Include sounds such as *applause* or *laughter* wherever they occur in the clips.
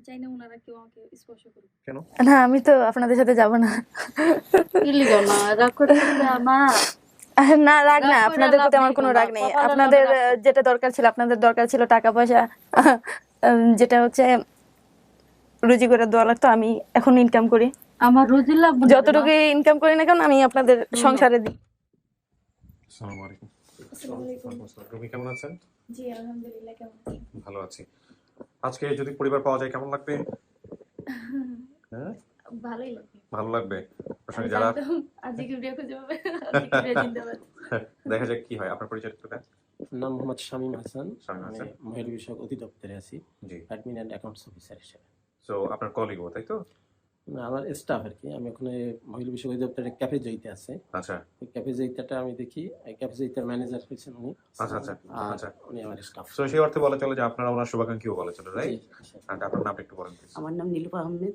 আমি চাই না ওনারা কেউ আমাকে স্পর্শ করুক। কেন? না আমি তো আপনাদের সাথে যাব না। ইলিগাল না রাগ না রাগ না আপনাদের প্রতি আমার কোনো রাগ নেই। আপনাদের যেটা দরকার ছিল আপনাদের দরকার ছিল টাকা পয়সা। যেটা হচ্ছে রুজি করে দেওয়া লাগতো আমি এখন ইনকাম করি। আমার রুজি লাগবে মা। যতটুকু ইনকাম করি না কেন আমি আপনাদের সংসারে দিই। আসসালামু আলাইকুম। আসসালামু আলাইকুম। রুমি কেমন আছেন? জি আলহামদুলিল্লাহ কেমন আছেন? ভালো আছি। আজকে যদি পরিবার পাওয়া যায় কেমন লাগবে? হ্যাঁ? ভালোই লাগবে। ভালো লাগবে? যারা আজকে ভিডিও খুঁজে পাবে আজকে ভিডিও *laughs* জিন্দাবাদ দেখা যাক কি হয়। আপনার পরিচয় একটু দেন। নাম মোহাম্মদ শামীম হাসান। আমি মহিলা বিষয়ক অধিদপ্তরে আছি। জি। অ্যাডমিন অ্যান্ড অ্যাকাউন্টস অফিসার হিসেবে। সো আপনার কলিগও তাই তো? আমার স্টাফ আর কি আমি ওখানে মহিলা বিষয়ক অধিদপ্তরে ক্যাফে জয়িতে আছে। আচ্ছা। ওই ক্যাফে জয়িতাটা আমি দেখি এই ক্যাফে জয়িতার ম্যানেজার হয়েছেন উনি। আচ্ছা, আচ্ছা, আচ্ছা। উনি আমার স্টাফ সো সেই অর্থে বলা চলে যে আপনারা ওনার শুভাকাঙ্ক্ষীও বলা চলে রাইট আর আপনার নাম একটু বলেন। আমার নাম নীলুফা আহমেদ।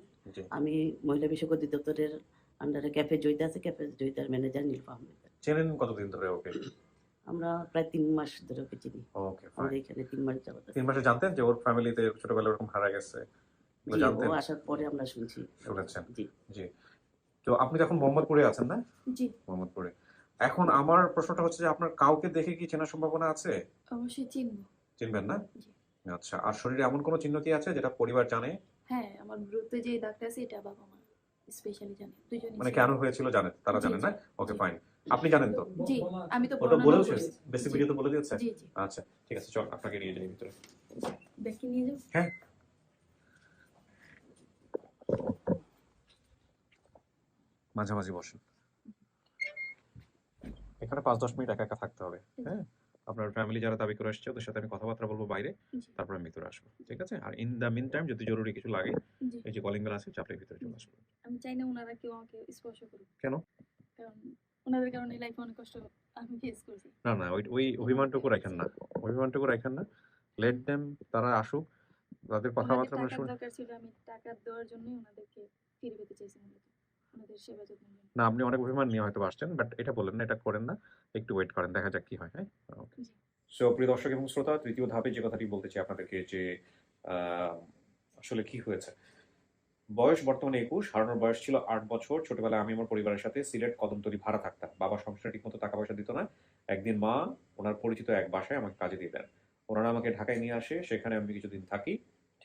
আমি মহিলা বিষয়ক অধিদপ্তরের আন্ডারে ক্যাফে জয়িতা আছে ক্যাফে জয়িতার ম্যানেজার নীলুফা আহমেদ। চেনেন কতদিন ধরে ওকে? আমরা প্রায় তিন মাস ধরে ওকে চিনি। ওকে আমরা এখানে তিন মাস যাবত তিন মাসে জানতেন যে ওর ফ্যামিলিতে ছোটবেলায় ওরকম হারা গেছে। ও আসার পরে আমরা শুনছি। শুনেছেন। জি। জি। তো আপনি যখন মোহাম্মদপুরে আছেন না? জি। মোহাম্মদপুরে। এখন আমার প্রশ্নটা হচ্ছে যে আপনার কাউকে দেখে কি চেনার সম্ভাবনা আছে? অবশ্যই চিনবো। চিনবেন না? আচ্ছা আর শরীরে এমন কোনো চিহ্ন কি আছে যেটা পরিবার জানে? হ্যাঁ আমার ব্রুতে যে দাগটা আছে এটা বাবা মা স্পেশালি জানে। দুজনে মানে কেন হয়েছিল জানেন তারা জানেন না? ওকে ফাইন আপনি জানেন তো? জি আমি তো ওটা বর্ণনা বলেওছে বেসিক ভিডিও তো বলে দিয়েছে? জি জি। আচ্ছা ঠিক আছে চল আপনাকে নিয়ে যাই ভিতরে। দেখে নিয়ে যাও। হ্যাঁ। মাঝামাঝি বসেন। এখানে পাঁচ দশ মিনিট একা একা থাকতে হবে হ্যাঁ? আপনার ফ্যামিলি যারা দাবি করে আসছে ওদের সাথে আমি কথাবার্তা বলব বাইরে। তারপর আমি ভিতরে আসব ঠিক আছে? আর ইন দ্য মিন টাইম যদি জরুরি কিছু লাগে এই যে কলিং বেল আছে চাপলে ভিতরে চলে আসব। আমি চাই না ওনারা কেউ আমাকে স্পর্শ করুক। কেন? কারণ ওনাদের কারণে লাইফে অনেক কষ্ট আমি ফেস করছি। না না ওই ওই অভিমানটুকু রাখেন না। অভিমানটুকু রাখেন না। লেট দেম তারা আসুক তাদের কথাবার্তা আমরা শুনে। দরকার ছিল আমি টাকা দেওয়ার জন্যই ওনাদেরকে ফিরে পেতে চাইছি ওনাদের সেবা যত্ন না আপনি অনেক অভিমান নিয়ে হয়তো আসছেন বাট এটা বললেন না এটা করেন না। একটু ওয়েট করেন দেখা যাক কি হয় হ্যাঁ ওকে সো প্রিয় দর্শক এবং শ্রোতা তৃতীয় ধাপে যে কথাটি বলতে চাই আপনাদেরকে যে আহ, আসলে কি হয়েছে? বয়স বর্তমানে একুশ হারানোর বয়স ছিল আট বছর। ছোটবেলায় আমি আমার পরিবারের সাথে সিলেট কদমতলি ভাড়া থাকতাম। বাবা সংসারে ঠিকমতো টাকা পয়সা দিত না। একদিন মা ওনার পরিচিত এক বাসায় আমাকে কাজে দিয়ে দেন। ওনারা আমাকে ঢাকায় নিয়ে আসে সেখানে আমি কিছুদিন থাকি।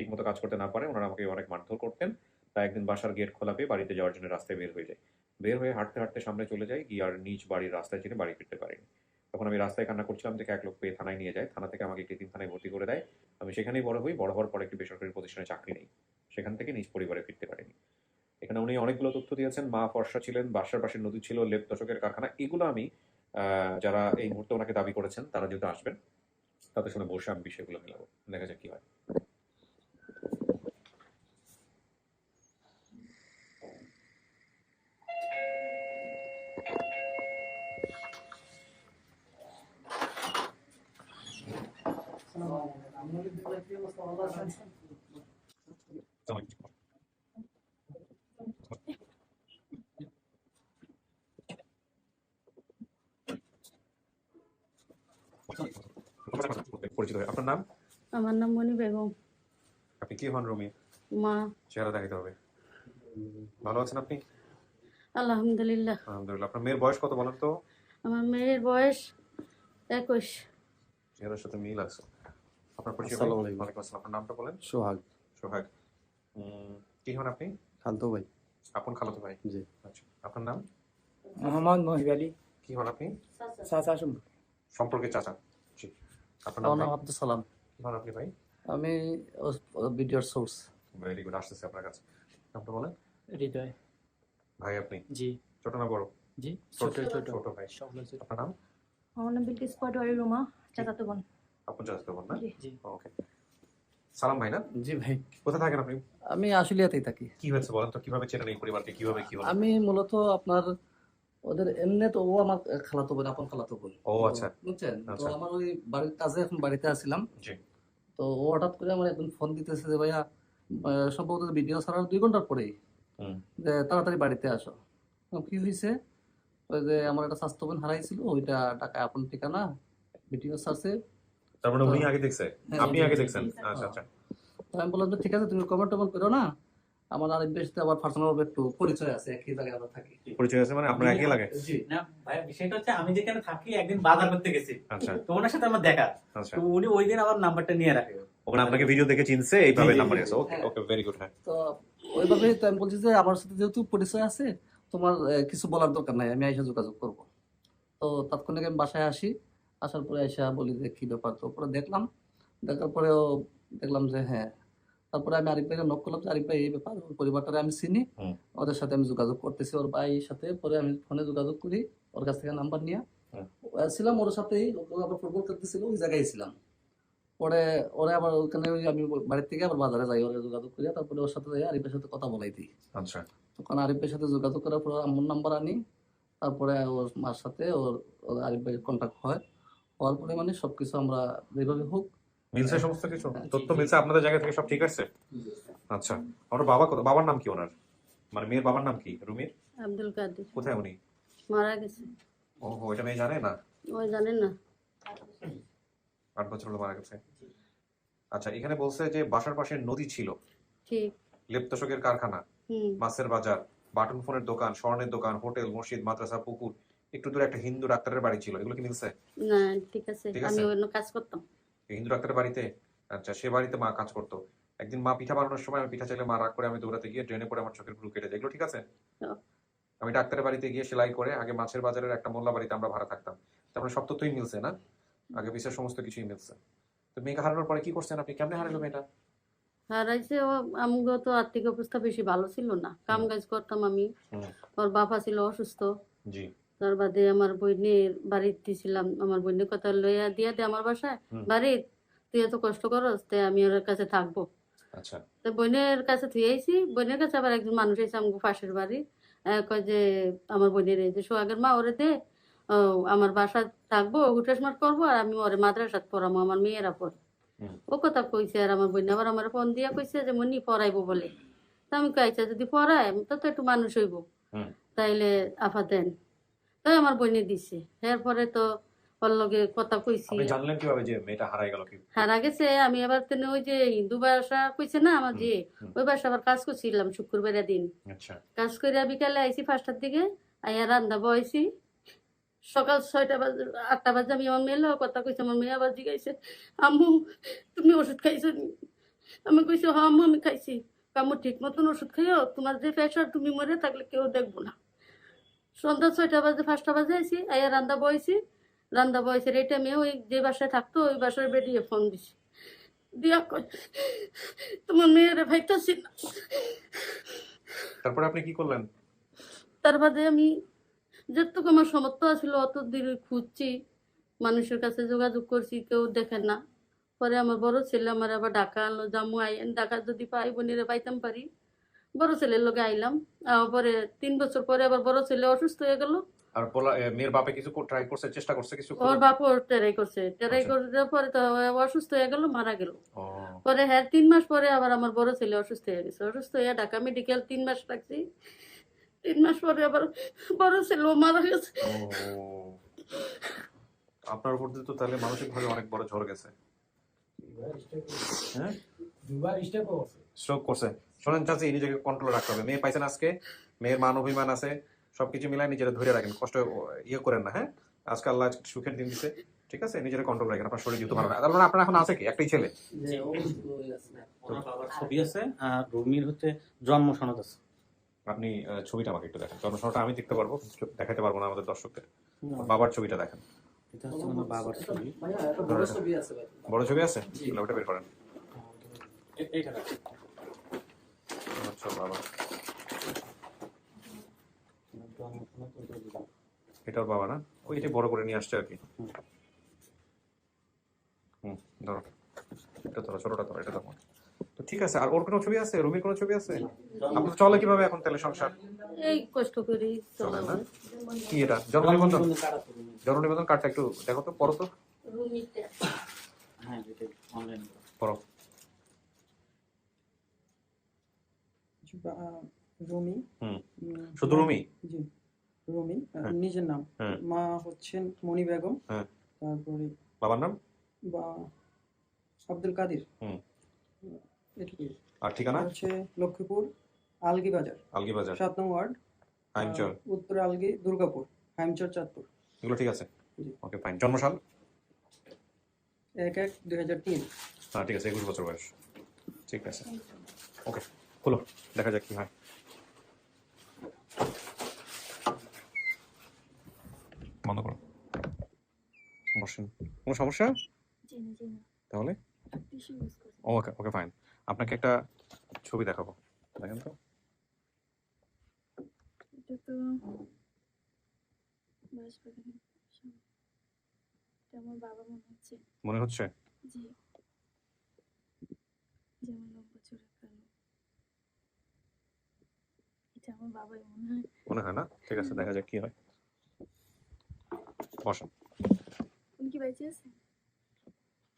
ঠিকমতো কাজ করতে না পারে, ওনারা আমাকে অনেক মারধর করতেন। তাই একদিন বাসার গেট খোলা পেয়ে বাড়িতে যাওয়ার জন্য রাস্তায় বের হয়ে যায় বের হয়ে হাঁটতে হাঁটতে সামনে চলে যাই, গিয়ে আর নিজ বাড়ির রাস্তায় চিনে বাড়ি ফিরতে পারিনি। তখন আমি রাস্তায় কান্না করছিলাম, দেখে এক লোক পেয়ে থানায় নিয়ে যায়। থানা থেকে আমাকে একটি থানায় ভর্তি করে দেয়। আমি সেখানেই বড় হই। বড় হওয়ার পর একটি বেসরকারি প্রতিষ্ঠানে চাকরি নেই। সেখান থেকে নিজ পরিবারে ফিরতে পারিনি। এখানে উনি অনেকগুলো তথ্য দিয়েছেন। মা ফর্সা ছিলেন, বাসার পাশে নদী ছিল, লেপ দশকের কারখানা। এগুলো আমি যারা এই মুহূর্তে ওনাকে দাবি করেছেন, তারা যেহেতু আসবেন, তাদের সঙ্গে বসে আমি বিষয়গুলো মেলাবো। দেখা যাক কি হয়। পরিচিত হয়ে আপনার নাম? আমার নাম মনি বেগম। আপনি কি হন রুমি মা। চেহারা দেখাতে হবে। ভালো আছেন আপনি? আলহামদুলিল্লাহ। আলহামদুলিল্লাহ। আপনার মেয়ের বয়স কত বলেন তো? আমার মেয়ের বয়স একুশ। চেহারার সাথে মিল আছে। আপনার পরিচয় আসসালামু আলাইকুম। ওয়ালাইকুম আসসালাম। আপনার নামটা বলেন? সোহাগ। সোহাগ। কি হন আপনি? খালতো ভাই। আপন খালাতো ভাই। জি। আচ্ছা আপনার নাম? মোহাম্মদ মহিব আলী। কি হন আপনি? চাচা সম্পর্কে। চাচা। জি। আপনার নাম আব্দুল সালাম। কি হন আপনি ভাই? আমি ভিডিওর সোর্স। ভেরি গুড আসতেছে আপনার কাছে। নামটা বলেন? হৃদয়। ভাই আপনি? জি। ছোট না বড়? জি ছোট ছোট ছোট। ভাই। আপনার নাম? আমার নাম বিলকিস পাটোয়ারি রুমা চাচাতো বোন। আপন চাচাতো বোন না? জি। ওকে। সালাম ভাই না? জি ভাই। কোথায় থাকেন আপনি? আমি আশুলিয়াতেই থাকি। কি হয়েছে বলেন তো? কীভাবে চেনেন এই পরিবারকে? কীভাবে কি হলো? আমি মূলত আপনার ওদের এমনি তো ও আমার খালাতো বোন আপন খালাতো বোন। ও, আচ্ছা। বুঝছেন? তো আচ্ছা। আমার ওই বাড়ির কাজে এখন বাড়িতে আসছিলাম জি। তো ও হঠাৎ করে আমার একদিন ফোন দিতেছে যে ভাইয়া সম্ভবত ভিডিও ছাড়ার দুই ঘণ্টার পরেই যে তাড়াতাড়ি বাড়িতে আসো। কি হয়েছে ওই যে আমার একটা স্বাস্থ্য বোন হারাইছিল ওইটা টাকা আপন ঠিকানা ভিডিও সার্চে তার মানে উনি আগে দেখছে। হ্যাঁ, আপনি আগে দেখছেন? আচ্ছা আচ্ছা। তো আমি বললাম ঠিক আছে তুমি কমেন্ট টমেন্ট করো না। আমার আরেক বেশতে আবার পার্সোনাল একটু পরিচয় আছে একই জায়গায় আমরা থাকি। পরিচয় আছে মানে আপনার একই লাগে? জি। না ভাই বিষয়টা হচ্ছে আমি যেখানে থাকি একদিন বাজার করতে গেছি। আচ্ছা। তো ওনার সাথে আমার দেখা। আচ্ছা। তো উনি ওই দিন আমার নাম্বারটা নিয়ে রাখে। ওখানে আপনাকে ভিডিও দেখে চিনছে এইভাবে নাম্বার আছে। ওকে হ্যাঁ। ওকে ভেরি গুড হ্যাঁ। তো ওইভাবে তো আমি বলছি যে আমার সাথে যেহেতু পরিচয় আছে তোমার কিছু বলার দরকার নাই আমি আইসা যোগাযোগ করব। তো তাৎক্ষণিক আমি বাসায় আসি। আসার পরে আইসা বলি যে কি ব্যাপার? তো পরে দেখলাম দেখার পরেও দেখলাম যে হ্যাঁ। তারপরে আমি আরিফ ভাইকে নক করলাম যে আরিফ ভাই এই ব্যাপার ওর পরিবারটারে আমি চিনি ওদের সাথে আমি যোগাযোগ করতেছি ওর ভাইয়ের সাথে। পরে আমি ফোনে যোগাযোগ করি ওর কাছ থেকে নাম্বার নিয়ে। ছিলাম ওর আবার ফুটবল খেলতেছিল ওই জায়গায় ছিলাম। পরে ওরে আবার ওখানে আমি বাড়ির থেকে আবার বাজারে যাই ওরে যোগাযোগ করি তারপরে ওর সাথে যাই আরিফের সাথে কথা বলাই দিই। আচ্ছা। তখন আরিফের সাথে যোগাযোগ করার পর আম্মুর নাম্বার আনি তারপরে ওর মার সাথে ওর আরিফ ভাইয়ের কন্ট্যাক্ট হয়। হওয়ার পরে মানে সবকিছু আমরা যেভাবে হোক মিলছে সমস্ত কিছু? তথ্য মিলছে আপনাদের জায়গা থেকে সব ঠিক আছে? আচ্ছা আমার বাবা কোথায় বাবার নাম কি ওনার? মানে মেয়ের বাবার নাম কি? রুমির? আব্দুল কাদের। কোথায় উনি? মারা গেছে। ও এটা মেয়ে জানে না? ওই জানেন না। আট বছর হলো মারা গেছে। আচ্ছা এখানে বলছে যে বাসার পাশে নদী ছিল। ঠিক। লেপ্তশকের কারখানা হুম। মাছের বাজার বাটন ফোনের দোকান স্বর্ণের দোকান হোটেল মসজিদ মাদ্রাসা পুকুর। একটু দূরে একটা হিন্দু ডাক্তারের বাড়ি ছিল এগুলো কি মিলছে না ঠিক আছে আমি অন্য কাজ করতাম। হিন্দু ডাক্তারের বাড়িতে? আচ্ছা সে বাড়িতে মা কাজ করতো। একদিন মা পিঠা বানানোর সময় আমি পিঠা চাইলে মা রাগ করে আমি দৌড়াতে গিয়ে ট্রেনে পড়ে আমার চোখের পুরো কেটে যায়। এগুলো ঠিক আছে। আমি ডাক্তারের বাড়িতে গিয়ে সেলাই করে আগে মাছের বাজারের একটা মোল্লা বাড়িতে আমরা ভাড়া থাকতাম। তারপরে সব তথ্যই মিলছে না? আগে বিশ্বের সমস্ত কিছুই মিলছে তো মেয়েকে হারানোর পরে কি করছেন আপনি? কেমনে হারালো মেয়েটা? হারাইছে আমগো তো আর্থিক অবস্থা বেশি ভালো ছিল না। কাম কাজ করতাম আমি। ওর বাবা ছিল অসুস্থ। জি। তার বাদে আমার বোনের বাড়িতে ছিলাম আমার বোনের কথা লইয়া দিয়া দে আমার বাসায়। বাড়ির তুই এত কষ্ট করস তে আমি ওর কাছে থাকব। আচ্ছা। তো বোনের কাছে তুই বোনের কাছে আবার একজন মানুষ এসে আমাকে পাশের বাড়ি কয় যে আমার বোনের এই যে সোহাগের মা ওরে দে আমার বাসা থাকব হুটাস মাঠ করব আর আমি ওরে মাদ্রাসাত পড়াবো আমার মেয়েরা পড়ে। ও কথা কইছে আর আমার বোন আবার আমার ফোন দিয়া কইছে যে মনি পড়াইবো বলে। তা আমি কইছে যদি পড়ায় তো তো একটু মানুষ হইব। তাইলে আফা দেন। তাই আমার বোনে দিছে। এরপরে তো ওর লগে কথা কইছি। আপনি জানলেন কীভাবে যে মেয়েটা হারাই গেল কি? হারা গেছে আমি আবার তেনে ওই যে হিন্দু ভাষা কইছে না আমার যে ওই ভাষা আবার কাজ করছিলাম শুক্রবারের দিন। আচ্ছা। কাজ করে বিকালে আইসি পাঁচটার দিকে আইয়া রান্না বয়সি সকাল ছয়টা বাজে আটটা বাজে আমি আমার মেয়ের কথা কইছে আমার মেয়ে আবার জিগাইছে আম্মু তুমি ওষুধ খাইছো নি? আমি কইছি হ্যাঁ আম্মু আমি খাইছি। আম্মু ঠিক মতন ওষুধ খাইও তোমার যে প্রেশার তুমি মরে থাকলে কেউ দেখব না। সন্ধ্যা ছয়টা বাজে পাঁচটা বাজে আইসি আইয়া রান্না বয়সি রান্না বয়সের এই টাইমে ওই যে বাসায় থাকতো ওই বাসায় বেরিয়ে ফোন দিছি। দিয়া তোমার মেয়েরা ভাইতাছি না। তারপরে আপনি কি করলেন? তার বাদে আমি যতটুকু আমার সমর্থ আছিল অত দূর খুঁজছি। মানুষের কাছে যোগাযোগ করছি কেউ দেখে না। পরে আমার বড় ছেলে আমার আবার ডাকা আনলো জামু আইন ডাকা যদি পাই বোনেরে পাইতাম পারি। বড় ছেলের লোকে আইলাম। পরে তিন বছর পরে আবার বড় ছেলে অসুস্থ হয়ে গেল। আর বলা মেয়ের বাপে কিছু ট্রাই করছে চেষ্টা করছে কিছু ওর বাপও টেরাই করছে। টেরাই আচ্ছা। করে দেওয়ার পরে তো অসুস্থ হয়ে গেল মারা গেল। পরে হ্যাঁ তিন মাস পরে আবার আমার বড় ছেলে অসুস্থ হয়ে গেছে। অসুস্থ হয়ে ঢাকা মেডিকেল তিন মাস রাখছি তিন মাস পরে আবার বড় ছেলেও মারা গেছে। আপনার উপর দিয়ে তো তাহলে মানসিক ভাবে অনেক বড় ঝড় গেছে। হ্যাঁ? স্ট্রোক করছে। শোনেন চাচি নিজেকে কন্ট্রোল রাখতে হবে। মেয়ে পাইছেন আজকে মেয়ের মান অভিমান আছে সবকিছু মিলাই নিজেরা ধরে রাখেন। কষ্ট ইয়ে করেন না হ্যাঁ? আজকে আল্লাহ সুখের দিন দিছে ঠিক আছে? নিজের কন্ট্রোল রাখেন আপনার শরীর যেহেতু ভালো না। তার মানে আপনার এখন আছে কি? একটাই ছেলে? যে ও ওই আছে না। ওনার বাবার ছবি আছে আর রুমির হচ্ছে জন্ম সনদ আছে। আপনি ছবিটা আমাকে একটু দেখেন। জন্মসনটা আমি দেখতে পারব দেখাতে পারব না আমাদের দর্শকদের। বাবার ছবিটা দেখেন। এটা হচ্ছে ওনার বাবার ছবি। বড় ছবি আছে ওটা বের করেন। এইটা আচ্ছা বাবা জন্ম সনদ ওইটা দিলাম। এটা ওর বাবা না? ওই এটা বড় করে নিয়ে আসছে আর কি। হুম। হুম ধরো। এটা ধরো ছোটটা ধরো এটা ধরো। তো ঠিক আছে আর ওর কোনো ছবি আছে? রুমির কোনো ছবি আছে? আপনার চলে কীভাবে এখন তাহলে সংসার? এই কষ্ট করি চলে না? কি এটা? জন্ম নিবন্ধন জন্ম নিবন্ধন কার্ডটা একটু দেখো তো পড়ো তো রুমিতে হ্যাঁ এটা অনলাইন পড়ো বা- রুমি হুম। উম, শুধু রুমি জি রুমি আহ, হ্যাঁ। নিজের নাম হ্যাঁ। মা হচ্ছেন মণি বেগম হ্যাঁ। তারপরে বাবার নাম? বা আব্দুল কাদির। হুম। এটুকুই। আর ঠিকানা? হচ্ছে লক্ষ্মীপুর আলগি বাজার আলগি বাজার সাত নং ওয়ার্ড হাইমচর। উত্তর আলগি দুর্গাপুর হাইমচর চাঁদপুর। এগুলো ঠিক আছে? ওকে ফাইন জন্মসাল? এক এক দুই হাজার তিন। হ্যাঁ ঠিক আছে একুশ বছর বয়স। ঠিক আছে। ওকে খুলো দেখা যাক কি হয়। বন্ধ করো। বসেন। কোনো সমস্যা? তাহলে? ওকে ওকে ফাইন আপনাকে একটা ছবি দেখাবো। দেখেন তো। এটা তো বাঁশবাগানের সামনে। এটা আমার বাবা মনে হচ্ছে। মনে হয়। মনে হয় না? ঠিক আছে দেখা যাক কি হয়। বসেন।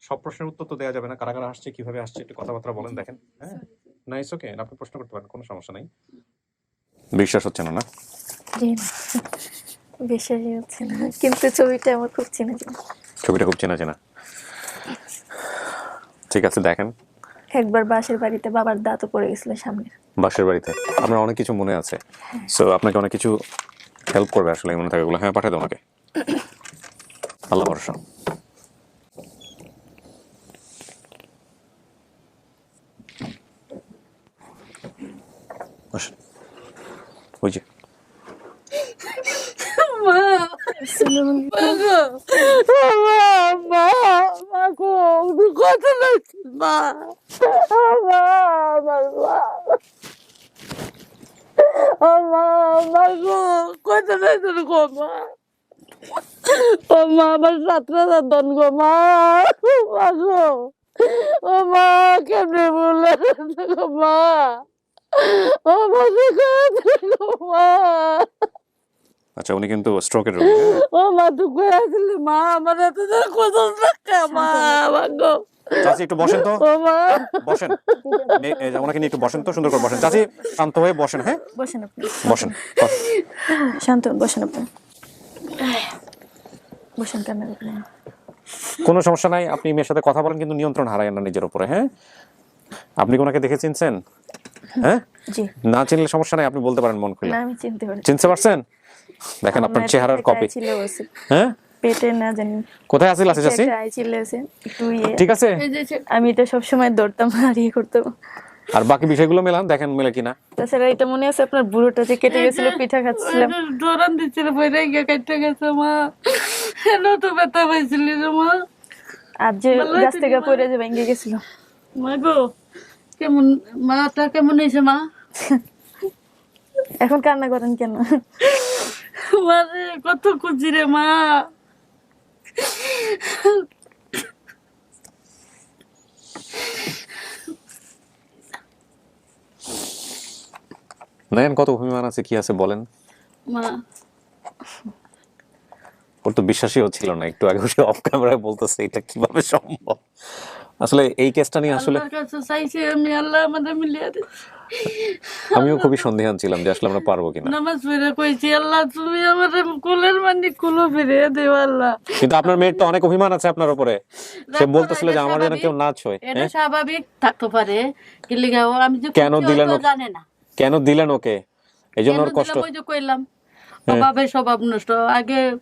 সব প্রশ্নের উত্তর তো দেওয়া যাবে না কারা কারা আসছে কীভাবে আসছে একটু কথাবার্তা বলেন দেখেন হ্যাঁ? না ওকে আপনি প্রশ্ন করতে পারেন কোনো সমস্যা নাই। বিশ্বাস হচ্ছে না না? বিশ্বাসই হচ্ছে না কিন্তু ছবিটা আমার খুব চেনা চেনা। ছবিটা খুব চেনা চেনা। ঠিক আছে দেখেন। একবার বাসের বাড়িতে বাবার দাঁতও পড়ে গেছিল সামনে। বাসের বাড়িতে। আপনার অনেক কিছু মনে আছে। সো আপনাকে অনেক কিছু হেল্প করবে আসলে মনে থাকাগুলো হ্যাঁ পাঠাই দাও আমাকে আল্লাহ ভরসা বসেন। ওই যে ও মা আমার সাতটা দন গো মা। গো ও মা কেমনে বলে গো মা? ও মা গো মা। আচ্ছা উনি কিন্তু স্ট্রোকের রোগী হ্যাঁ? ও মা আসলি মা আমার এত জন কত মা গো। চাচি একটু বসেন তো। বসেন। নে- এই যে ওনাকে নিয়ে একটু বসেন তো সুন্দর করে বসেন। চাচি শান্ত হয়ে বসেন হ্যাঁ? বসেন আপনি। বসেন বসেন। শান্ত বসেন আপনি। কোনো সমস্যা নাই আপনি মেয়ের সাথে কথা বলেন কিন্তু নিয়ন্ত্রণ হারায়েন না নিজের উপরে হ্যাঁ? আপনি কি ওনাকে দেখে চিনছেন? হ্যাঁ? না চিনলে সমস্যা নাই আপনি বলতে পারেন মন খুলে। আমি চিনতে পারি চিনতে পারছেন? দেখেন আপনার চেহারার কপি হ্যাঁ? পেটে না জানি। কোথায় আছিল আছে ইয়ে। ঠিক আছে। এই যে সে- আমি এটা সবসময় দৌড়তাম আর ইয়ে করতাম। আর বাকি বিষয়গুলো মেলান দেখেন মেলে কিনা। তাছাড়া এটা মনে আছে আপনার বুড়োটা যে কেটে গেছিল পিঠা খাচ্ছিলাম ডরান দিচ্ছিল বইরে গিয়ে কাটতে গেছে মা। হেন তো ব্যথা রে মা। আর যে গাছ থেকে। পড়ে যে ভেঙে গেছিল। মা গো কেমন মাটা কেমন হয়েছে মা? এখন কান্না করেন কেন? মারে কত খুঁজি রে মা। দেখেন কত অভিমান আছে কি আছে বলেন? মা। ওর তো বিশ্বাসই হচ্ছিল না একটু আগে সে অফ ক্যামেরায় বলতেছে এটা কীভাবে সম্ভব? আসলে এই কেসটা নিয়ে আসলে আমিও খুবই সন্দেহান ছিলাম যে আসলে আমরা পারব কিনা। নামাজ পড়ে কইছি আল্লাহ তুমি আমাদের কুলের মানে কুলো ফিরিয়ে দেও আল্লাহ। কিন্তু আপনার মেয়ের তো অনেক অভিমান আছে আপনার উপরে। সে বলতেছিল যে আমার যেন কেউ না ছয় এটা হ্যাঁ? স্বাভাবিক থাকতে পারে। কি লিগা আমি যে কেন দিলেন জানে না। কেন দিলেন ওকে? এই জন্য ওর কষ্ট ওই যে কইলাম। হ্যাঁ। অভাবে স্বভাব নষ্ট। আগে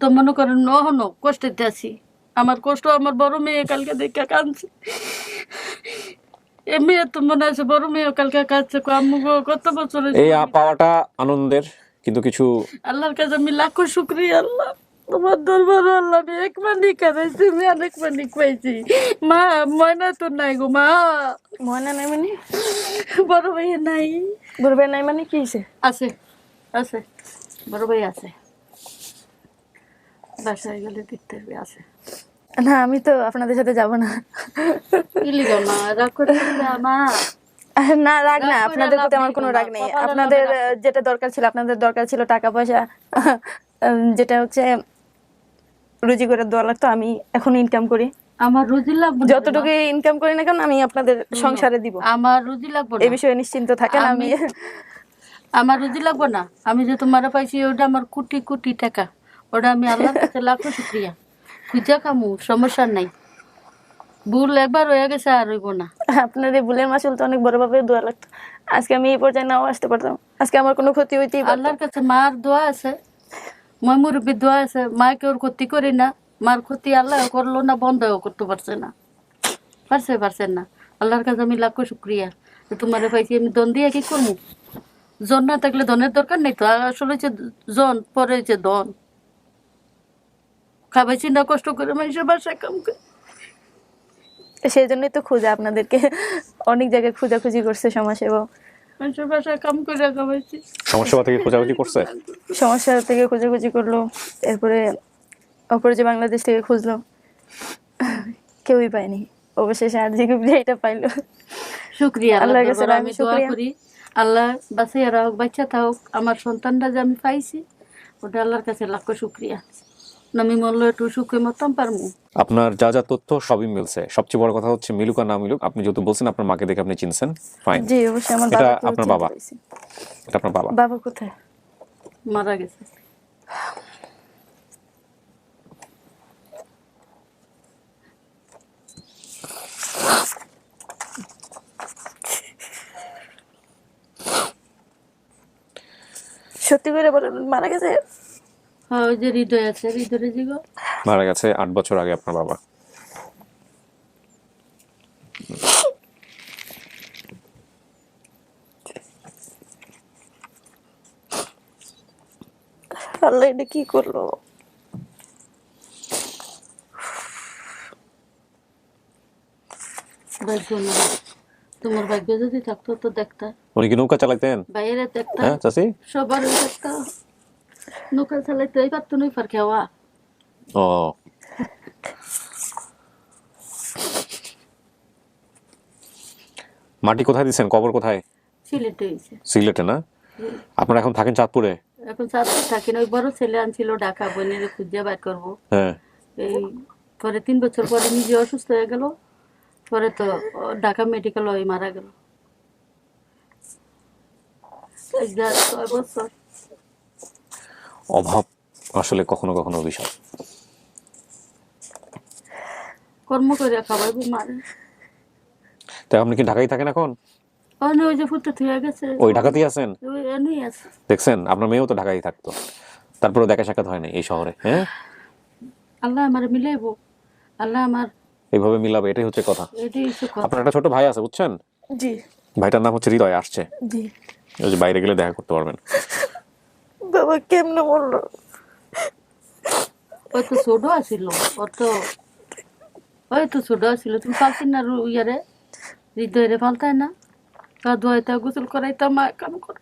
তো মনে করেন নহনো কষ্টেতে আছি। আমার কষ্ট আমার বড় মেয়ে কালকে দেখে কাঁদছে। এ মেয়ে তো মনে আছে বড় মেয়ে কালকে কাঁদছে। গো কত বছর এই আমি- পাওয়াটা আনন্দের কিন্তু কিছু আল্লাহর কাছে আমি লাখো শুক্রিয়া আল্লাহ। তোমার দরবার আল্লাহ আমি এক মানিক কাঁদাইছি আমি অনেক মা ময়না তো নাই গো মা। ময়না নাই মানে? বড় ভাই নাই। বুড়বে নাই মানে কি হয়েছে আছে আছে। বড় ভাই আছে। বাসায় গেলে দেখতে আছে। না আমি তো আপনাদের সাথে যাব না। ইলি গো মা। রাগ করে মা। না রাগ না। আপনাদের প্রতি আমার কোনো রাগ নেই। আপনাদের যেটা দরকার ছিল আপনাদের দরকার ছিল টাকা পয়সা যেটা হচ্ছে রুজি করে দেওয়া লাগতো আমি এখন ইনকাম করি। আমার রুজি লাগবে যতটুকু ইনকাম করি না কেন আমি আপনাদের সংসারে দিব। আমার রুজি লাগবে এই বিষয়ে নিশ্চিন্ত থাকেন আমি। আমি- আমার রুজি লাগবে না। আমি যে তোমার পাইছি ওটা আমার কোটি কোটি টাকা। ওটা আমি আল্লাহর কাছে লাখো শুক্রিয়া। খুঁজা খামু সমস্যা নাই। ভুল একবার হয়ে গেছে আর হইব না। আপনার এই ভুলের মাসুল তো অনেক বড়ভাবে দোয়া লাগতো। আজকে আমি এই পর্যায়ে নাও আসতে পারতাম। আজকে আমার কোনো ক্ষতি হইতেই আল্লাহর কাছে মার দোয়া আছে মই মুরব্বীর দোয়া আছে, মাকে ওর ক্ষতি করি না মার ক্ষতি আল্লাহ করল না বন্ধও করতে পারছে না। পারছে পারছে না। আল্লাহর কাছে আমি লাখ শুক্রিয়া তোমারে পাইছি আমি দন দিয়ে কি করব জন না থাকলে ধনের দরকার নেই তো, আসলে হচ্ছে জন, পরে হচ্ছে দন খাবাইছি না কষ্ট করে মানুষের বাসায় কাম করে। সেই জন্যই তো খুঁজে আপনাদেরকে। অনেক জায়গায় খোঁজাখুঁজি করছে সমাজসেবা মানুষের বাসায় কাম করে খাবাইছি সমস্যা থেকে খোঁজাখুঁজি করছে? সমস্যা থেকে খোঁজাখুঁজি করল এরপরে অপরে যে বাংলাদেশ থেকে খুঁজলো কেউই পায়নি। অবশেষে আর যে এটা পাইলো। শুক্রিয়া আল্লাহর কাছে আমি দোয়া করি। আল্লাহ বাঁচিয়ে রাখুক বাচ্চা থাকুক। আমার সন্তানরা যে আমি পাইছি ওটা আল্লাহর কাছে লাখ শুক্রিয়া। আমি মরলো একটু সুখে মতন পারমু। আপনার যা যা তথ্য সবই মিলছে। সবচেয়ে বড় কথা হচ্ছে মিলুক আর না মিলুক আপনি যেহেতু বলছেন আপনার মাকে দেখে আপনি চিনছেন। ফাইন জি অবশ্যই আমার এটা আপনার বাবা? এটা আপনার বাবা। বাবা কোথায়? মারা গেছে। সত্যি করে বলেন মারা গেছে? ওই যে হৃদয় আছে হৃদয় জিগো। মারা গেছে আট বছর আগে আপনার বাবা। আল্লাহ এটা কি করল? তোমার ভাগ্য যদি থাকতো তো দেখতা উনি কি নৌকা চালাইতেন বাইরে দেখতা হ্যাঁ চাষি সবার দেখতা নৌকা চালাইতে এই পারতো নই পার খাওয়া ও মাটি কোথায় দিচ্ছেন কবর কোথায় সিলেটে হয়েছে সিলেটে না আপনারা এখন থাকেন চাঁদপুরে এখন চাকরি থাকি না ওই বড় ছেলে আনছিল ঢাকা বোনের খুঁজে বাইর করব হ্যাঁ এই পরে তিন বছর পরে নিজে অসুস্থ হয়ে গেল পরে তো ঢাকা মেডিকেল ওই মারা গেল ছয় বছর অভাব আসলে কখনো কখনো অভিশাপ কর্ম করে খাবাইবো মারে তাই আপনি কি ঢাকায় থাকেন এখন? ওই যে ফুটে থুয়ে গেছে। ওই ঢাকাতেই আছেন? ওই এনেই আছে। দেখছেন আপনার মেয়েও তো ঢাকায় থাকতো। তারপরে দেখা সাক্ষাৎ হয় না এই শহরে হ্যাঁ? আল্লাহ আমার মিলাইবো। আল্লাহ আমার এইভাবে মিলাবে এটাই হচ্ছে কথা। এটাই হচ্ছে কথা। আপনার একটা ছোট ভাই আছে বুঝছেন? জি। ভাইটার নাম হচ্ছে হৃদয় আসছে। জি। বাইরে গেলে দেখা করতে পারবেন। বাবা কেমনে বলল? ওই তো ছোট আছিল ওর তো ওই তো ছোট আছিল তুমি পালতেন না রু- ইয়ারে? হৃদয়রে পালতায় না? গা ধোয়াইতা গোসল করাইতাম মা কাম কর।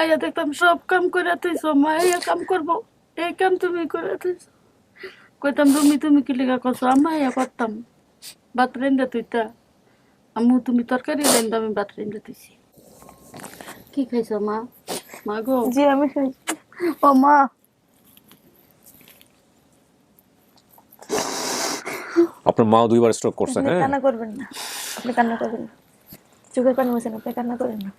আইয়া দেখতাম সব কাম করে তুইছ মা আইয়া কাম করব এই কাম তুমি করে তুইছ কইতাম তুমি তুমি কি লেখা করছ? আমা আইয়া করতাম ভাত রেন্দে তুইতা আম্মু তুমি তরকারি রেন্দে আমি ভাত রেন্দে তুইছি কি খাইছ মা? মা গো জি আমি ও মা। আপনার মাও দুইবার স্ট্রোক করছে হ্যাঁ? কান্না করবেন না। আপনি কান্না করবেন না। চোখের পানি বসেন আপনি কান্না করেন না।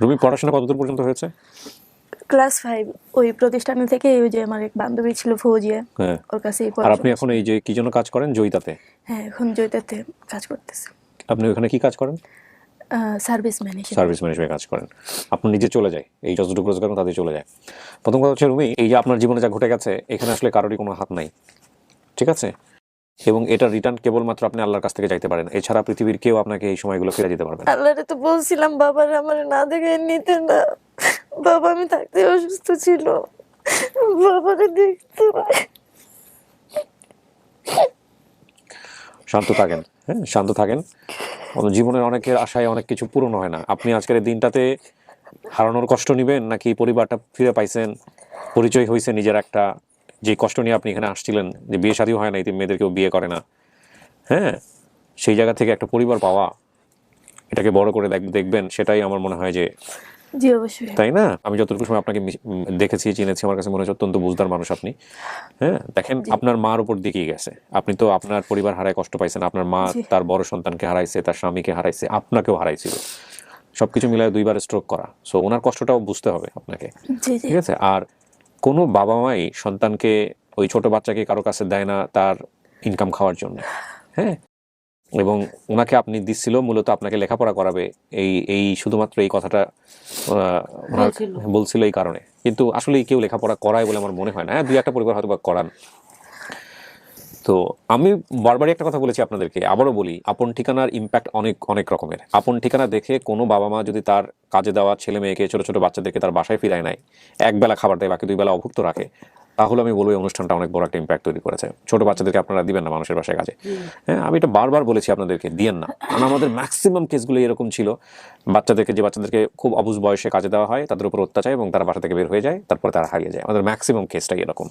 রুমি পড়াশোনা কতদূর পর্যন্ত হয়েছে? ক্লাস ফাইভ ওই প্রতিষ্ঠান থেকে ওই যে আমার এক বান্ধবী ছিল ফৌজিয়া হ্যাঁ। ওর কাছে আর আপনি এখন এই যে কি জন্য কাজ করেন? জয়িতাতে? হ্যাঁ এখন জয়িতাতে কাজ করতেছে। আপনি ওখানে কি কাজ করেন? সার্ভিস ম্যানেজার সার্ভিস ম্যানেজমেন্ট কাজ করেন। আপনি নিজে চলে যায়। এই যতটুকু রোজগার করেন তাতে চলে যায়। প্রথম কথা হচ্ছে রুমি এই যে আপনার জীবনে যা ঘটে গেছে এখানে আসলে কারোরই কোনো হাত নাই। ঠিক আছে? এবং এটা রিটার্ন কেবলমাত্র আপনি আল্লাহর কাছ থেকে চাইতে পারেন। এছাড়া পৃথিবীর কেউ আপনাকে এই সময়গুলো ফিরে দিতে পারবে না। আল্লাহরে তো বলছিলাম বাবার আমার না দেখে নিতে না। বাবা আমি থাকতে অসুস্থ ছিল। বাবারে দেখতে শান্ত থাকেন। হ্যাঁ শান্ত থাকেন। জীবনের অনেকের আশায় অনেক কিছু পূরণ হয় না। আপনি আজকের দিনটাতে হারানোর কষ্ট নেবেন নাকি পরিবারটা ফিরে পাইছেন, পরিচয় হয়েছে নিজের একটা, যে কষ্ট নিয়ে আপনি এখানে আসছিলেন, যে বিয়ে শাদীও হয় না ইতি মেয়েদের কেউ বিয়ে করে না। হ্যাঁ সেই জায়গা থেকে একটা পরিবার পাওয়া, এটাকে বড় করে দেখ- দেখবেন, সেটাই আমার মনে হয় যে জি অবশ্যই। তাই না? আমি যতটুকু সময় আপনাকে দেখেছি চিনেছি আমার কাছে মনে হচ্ছে অত্যন্ত বুঝদার মানুষ আপনি। হ্যাঁ? দেখেন আপনার মার উপর দিকেই গেছে? আপনি তো আপনার পরিবার হারায় কষ্ট পাইছেন আপনার মা তার বড় সন্তানকে হারাইছে তার স্বামীকে হারাইছে আপনাকেও হারাইছিল। সবকিছু মিলায় দুইবার স্ট্রোক করা। সো ওনার কষ্টটাও বুঝতে হবে আপনাকে। ঠিক আছে? আর কোনো বাবা মাই সন্তানকে ওই ছোট বাচ্চাকে কারও কাছে দেয় না তার ইনকাম খাওয়ার জন্য। হ্যাঁ? এবং ওনাকে আপনি দিচ্ছিল মূলত আপনাকে লেখাপড়া করাবে। এই এই শুধুমাত্র এই কথাটা বলছিল। এই কারণে। কিন্তু আসলে কেউ লেখাপড়া করায় বলে আমার মনে হয় না। হ্যাঁ দুই একটা পরিবার হয়তো বা করান। তো আমি বারবারই একটা কথা বলেছি আপনাদেরকে। আবারও বলি আপন ঠিকানার ইম্প্যাক্ট অনেক অনেক রকমের। আপন ঠিকানা দেখে কোনো বাবা মা যদি তার কাজে দেওয়া ছেলে মেয়েকে ছোট ছোট বাচ্চাদেরকে তার বাসায় ফিরায় নেয় এক বেলা খাবার দেয় বাকি দুই বেলা অভুক্ত রাখে তাহলে আমি বলব এই অনুষ্ঠানটা অনেক বড় একটা ইম্প্যাক্ট তৈরি করেছে। ছোট বাচ্চাদেরকে আপনারা দিবেন না মানুষের বাসায় কাজে। হ্যাঁ আমি এটা বারবার বলেছি আপনাদেরকে দিয়েন না। কারণ আমাদের ম্যাক্সিমাম কেসগুলো এরকম ছিল। বাচ্চাদেরকে যে বাচ্চাদেরকে খুব অবুজ বয়সে কাজে দেওয়া হয় তাদের উপর অত্যাচার এবং তারা বাসা থেকে বের হয়ে যায় তারপরে তারা হারিয়ে যায়। আমাদের ম্যাক্সিমাম কেসটাই এরকম।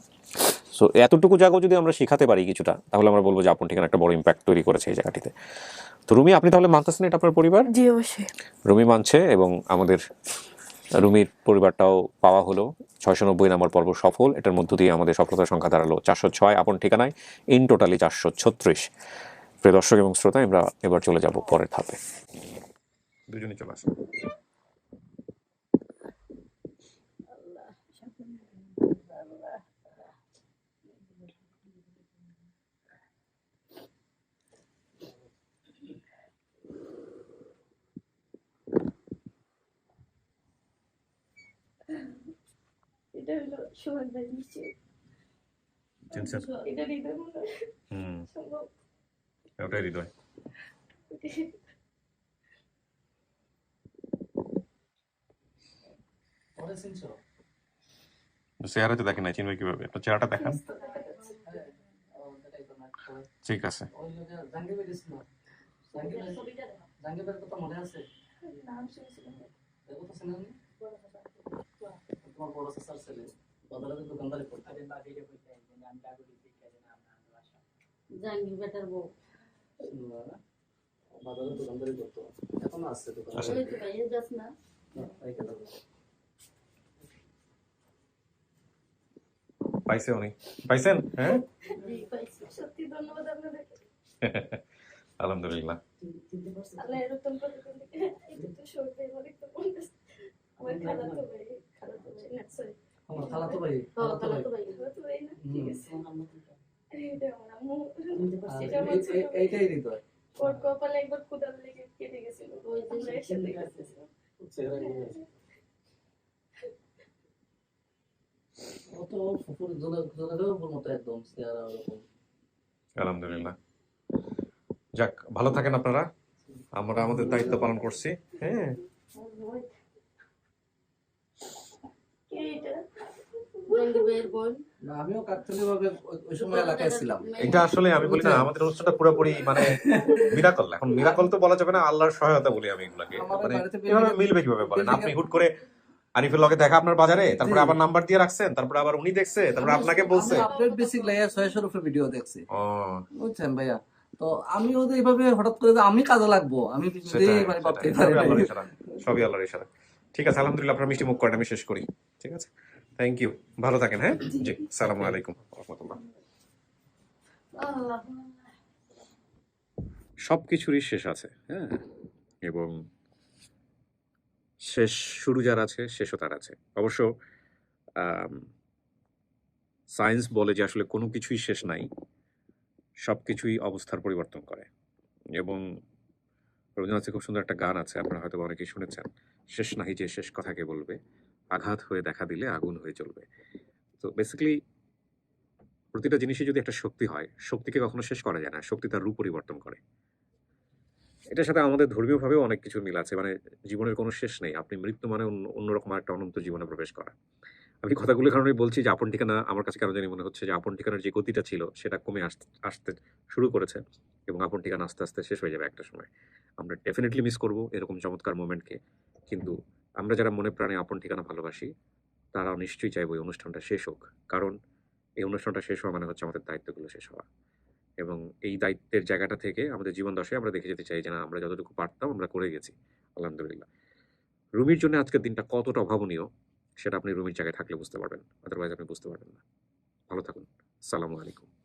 সো এতটুকু জায়গাও যদি আমরা শেখাতে পারি কিছুটা তাহলে আমরা বলব যে আপন ঠিকানা একটা বড় ইম্প্যাক্ট তৈরি করেছে এই জায়গাটিতে। তো রুমি আপনি তাহলে মানতেছেন এটা আপনার পরিবার? জি অবশ্যই। রুমি মানছে এবং আমাদের রুমির পরিবারটাও পাওয়া হলো। ছয়শো নব্বই নম্বর পর্ব সফল। এটার মধ্য দিয়ে আমাদের সফলতার সংখ্যা দাঁড়াল চারশো ছয়। আপন ঠিকানায় ইন টোটালি চারশো ছত্রিশ। প্রিয় দর্শক এবং শ্রোতা আমরা এবার চলে যাব পরের ধাপে। দুজনে চলে আসুন। এটা হলো সোহাগ ভাই নিশ্চয়ই এটা হৃদয় মনে হয় সম্ভব ওটাই হৃদয় ওরে তো দেখেন না চিনবে কীভাবে একটা চেহারাটা দেখান ঠিক আছে জাঙ্গিবের কথা মনে আছে? নাম শুনেছিলাম? তোমার বড় চাচার ছেলে। বদলাতে দোকানদারি করতো। জাহাঙ্গীর বেটার বউ বাজারে দোকানদারি করতো। এখনও আছে দোকান। ওই তো ভাইয়া যাস না না, রেখে দাও। পাইছে উনি পাইছেন হ্যাঁ সত্যি ধন্যবাদ আপনাদেরকে আলহামদুলিল্লাহ চিনতে পারছ আল্লাহ এরকম করে আমার খালাতো ভাই খালাতো ভাই না সরি আমার খালাতো ভাই, খালাতো ভাই। খালাতো ভাই না? ঠিক আছে। তোমার আম্মা তো এটা আমার আম্মু। চিনতে পারছি। আর এটা আমার এই- ছোট এই- ভাই। এইটাই হৃদয়। ওর কপালে একবার ক্ষুদার লেগে কেটে গেছিল। ওই যে একসাথে গেছিলাম চেহারা মিলে আছে। ও তো ওর ফুফুর জোনা- জোনাদের উপর মতো একদম আলহামদুলিল্লাহ। যাক ভালো থাকেন আপনারা। আমরা আমাদের দায়িত্ব পালন করছি। হ্যাঁ কে এটা জাহাঙ্গীর ভাইয়ের বোন না, আমিও ওই- ওই সময় এলাকায় ছিলাম। এটা আসলে আমি বলি না আমাদের অনুষ্ঠানটা পুরোপুরি মানে মিরাকল। এখন মিরাকল তো বলা যাবে না আল্লাহর সহায়তা বলি আমি এগুলাকে। মানে বাড়িতে মিলবে কীভাবে বলেন? আপনি হুট করে আরিফের লগে দেখা আপনার বাজারে তারপরে আবার নাম্বার দিয়ে রাখছেন তারপরে আবার উনি দেখছে তারপরে আপনাকে বলছে। আপডেট বেসিক লাইয়া ছয়শোর উপরে ভিডিও দেখছি। বুঝছেন ভাইয়া? তো আমি ওদের এইভাবে হঠাৎ করে আমি কাজে লাগবো আমি মানে সবই আল্লাহর ইশারা। ঠিক আছে আলহামদুলিল্লাহ আপনার মিষ্টি মুখ করেন আমি শেষ করি। ঠিক আছে? থ্যাংক ইউ ভালো থাকেন হ্যাঁ? জি সালামু আলাইকুম রহমতুল্লাহ। সব কিছুরই শেষ আছে হ্যাঁ? এবং শেষ শুরু যার আছে শেষও তার আছে। অবশ্য সায়েন্স বলে যে আসলে কোনো কিছুই শেষ নাই সব কিছুই অবস্থার পরিবর্তন করে। এবং রবীন্দ্রনাথের খুব সুন্দর একটা গান আছে, আপনারা হয়তো অনেকেই শুনেছেন। শেষ নাহি যে শেষ কথাকে বলবে, আঘাত হয়ে দেখা দিলে আগুন হয়ে চলবে তো বেসিক্যালি প্রতিটা জিনিসই যদি একটা শক্তি হয়, শক্তিকে কখনো শেষ করা যায় না, শক্তি তার রূপ পরিবর্তন করে। এটার সাথে আমাদের ধর্মীয়ভাবেও অনেক কিছু মিল আছে মানে জীবনের কোনো শেষ নেই, আপনি মৃত্যু মানে অন্য, অন্যরকম একটা অনন্ত জীবনে প্রবেশ করা। আমি কথাগুলোর কারণে বলছি যে আপন ঠিকানা আমার কাছে কেন জানি মনে হচ্ছে যে আপন ঠিকানার যে গতিটা ছিল, সেটা কমে আসতে আসতে শুরু করেছে এবং আপন ঠিকানা আস্তে আস্তে শেষ হয়ে যাবে একটা সময়। আমরা ডেফিনেটলি মিস করব এরকম চমৎকার মোমেন্টকে কিন্তু আমরা যারা মনে প্রাণে আপন ঠিকানা ভালোবাসি, তারাও নিশ্চয়ই চাইব এই অনুষ্ঠানটা শেষ হোক। কারণ এই অনুষ্ঠানটা শেষ হওয়া মানে হচ্ছে আমাদের দায়িত্বগুলো শেষ হওয়া। এবং এই দায়িত্বের জায়গাটা থেকে আমাদের জীবন দশায় আমরা দেখে যেতে চাই যে না, আমরা যতটুকু পারতাম আমরা করে গেছি। আলহামদুলিল্লাহ। রুমির জন্য আজকের দিনটা কতটা অভাবনীয় সেটা আপনি রুমের জায়গায় থাকলে বুঝতে পারবেন। আদারওয়াইজ আপনি বুঝতে পারবেন না। ভালো থাকুন। সালামু আলাইকুম।